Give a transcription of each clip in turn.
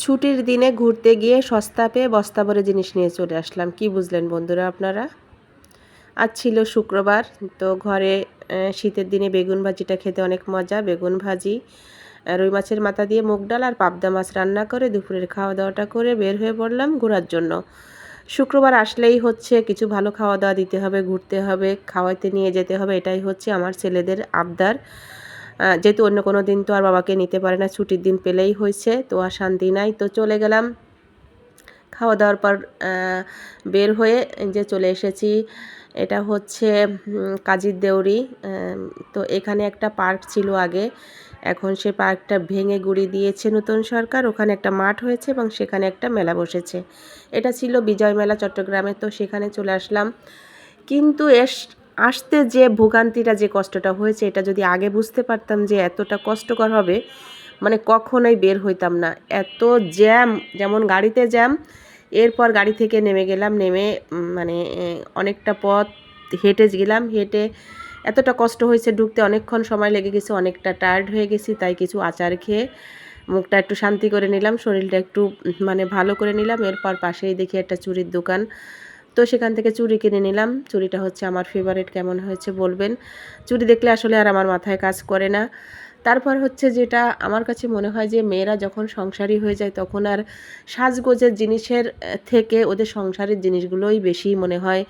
ছুটির দিনে ঘুরতে গিয়ে সস্তা পেয়ে বস্তা ভরে জিনিস নিয়ে চলে আসলাম। কি বুঝলেন বন্ধুরা আপনারা? আজ ছিল শুক্রবার, তো ঘরে শীতের দিনে বেগুন ভাজিটা খেতে অনেক মজা। বেগুন ভাজি রুই মাছের মাথা দিয়ে মুগ ডাল আর পাবদা মাছ রান্না করে দুপুরের খাওয়া দাওয়াটা করে বের হয়ে পড়লাম ঘোরার জন্য। শুক্রবার আসলেই হচ্ছে, কিছু ভালো খাওয়া দাওয়া দিতে হবে, ঘুরতে হবে, খাওয়াইতে নিয়ে যেতে হবে, এটাই হচ্ছে আমার ছেলেদের আবদার। যেহেতু অন্য কোনো দিন তো আর বাবাকে নিতে পারে না, ছুটির দিন পেলেই হয়েছে, তো আর শান্তি নাই, তো চলে গেলাম। খাওয়া দাওয়ার পর বের হয়ে যে চলে এসেছি, এটা হচ্ছে কাজীর দেউরি তো এখানে একটা পার্ক ছিল আগে, এখন সে পার্কটা ভেঙে গুড়ি দিয়েছে নতুন সরকার, ওখানে একটা মাঠ হয়েছে এবং সেখানে একটা মেলা বসেছে। এটা ছিল বিজয় মেলা চট্টগ্রামে, তো সেখানে চলে আসলাম। কিন্তু এস আসতে যে ভোগান্তিটা, যে কষ্টটা হয়েছে, এটা যদি আগে বুঝতে পারতাম যে এতটা কষ্টকর হবে মানে কখনোই বের হইতাম না। এত জ্যাম, যেমন গাড়িতে জ্যাম, এরপর গাড়ি থেকে নেমে গেলাম, নেমে মানে অনেকটা পথ হেঁটে গেলাম, হেঁটে এতটা কষ্ট হয়েছে ঢুকতে, অনেকক্ষণ সময় লেগে গেছে, অনেকটা টায়ার্ড হয়ে গেছি, তাই কিছু আচার খেয়ে মুখটা একটু শান্তি করে নিলাম, শরীরটা একটু মানে ভালো করে নিলাম, এরপর পাশেই দেখি একটা চুরির দোকান। তো সেখান থেকে চুড়ি কিনে নিলাম। চুড়িটা হচ্ছে আমার ফেভারিট কেমন হয়েছে বলবেন। চুড়ি দেখলে আসলে আর আমার মাথায় কাজ করে না। তারপর হচ্ছে যেটা আমার কাছে মনে হয় যে মেয়েরা যখন সংসারী হয়ে যায় তখন আর সাজগোজের জিনিসের থেকে ওদের সংসারের জিনিসগুলোই বেশি মনে হয়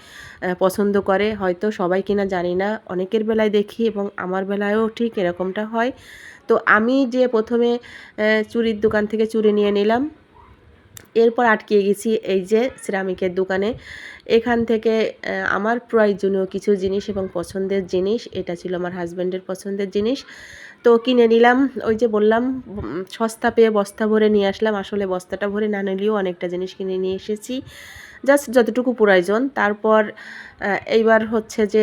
পছন্দ করে। হয়তো সবাই কিনা জানি না, অনেকের বেলায় দেখি এবং আমার বেলায়ও ঠিক এরকমটা হয়। তো আমি যে প্রথমে চুড়ির দোকান থেকে চুড়ি নিয়ে নিলাম এরপর আটকে গেছি এই যে সিরামিকের দোকানে। এখান থেকে আমার প্রয়োজনীয় কিছু জিনিস এবং পছন্দের জিনিস, এটা ছিল আমার হাজব্যান্ডের পছন্দের জিনিস। তো কিনে নিলাম। ওই যে বললাম সস্তা পেয়ে বস্তা ভরে নিয়ে আসলাম। আসলে বস্তাটা ভরে না নিলেও অনেকটা জিনিস কিনে নিয়ে এসেছি। জাস্ট যতটুকু প্রয়োজন। তারপর এইবার হচ্ছে যে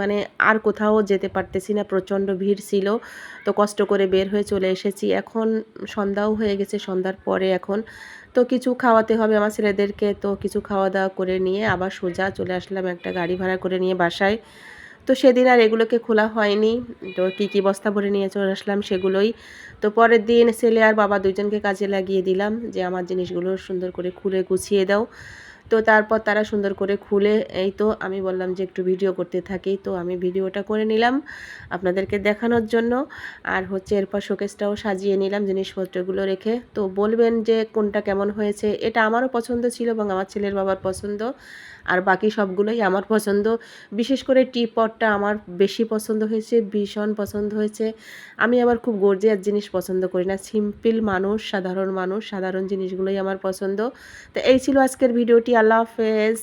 মানে আর কোথাও যেতে পারতেছি না। প্রচণ্ড ভিড় ছিল। তো কষ্ট করে বের হয়ে চলে এসেছি। এখন সন্ধ্যাও হয়ে গেছে, সন্ধ্যার পরে এখন। তো কিছু খাওয়াতে হবে আমার ছেলেদেরকে। তো কিছু খাওয়া দাওয়া করে নিয়ে আবার সোজা চলে আসলাম একটা গাড়ি ভাড়া করে নিয়ে বাসায়। তো সেদিন আর এগুলোকে খোলা হয়নি। তো কী কী বস্তা ভরে নিয়ে চলে আসলাম সেগুলোই। তো পরের দিন ছেলে আর বাবা দুজনকে কাজে লাগিয়ে দিলাম যে, আমার জিনিসগুলো সুন্দর করে খুলে গুছিয়ে দাও। তো তারপর তারা সুন্দর করে খুলে, এই তো আমি বললাম যে একটু ভিডিও করতে থাকি, তো আমি ভিডিওটা করে নিলাম আপনাদেরকে দেখানোর জন্য। আর হচ্ছে এরপর শোকেসটাও সাজিয়ে নিলাম জিনিসপত্রগুলো রেখে। তো বলবেন যে কোনটা কেমন হয়েছে, এটা আমারও পছন্দ ছিল এবং আমার ছেলের বাবার পছন্দ। আর বাকি সবগুলোই আমার পছন্দ। বিশেষ করে টি পটটা আমার বেশি পছন্দ হয়েছে, ভীষণ পছন্দ হয়েছে। আমি আবার খুব গর্জিয়ার জিনিস পছন্দ করি না, সিম্পল মানুষ, সাধারণ মানুষ, সাধারণ জিনিসগুলোই আমার পছন্দ। তো এই ছিল আজকের ভিডিওটি। আল্লাহ হাফেজ।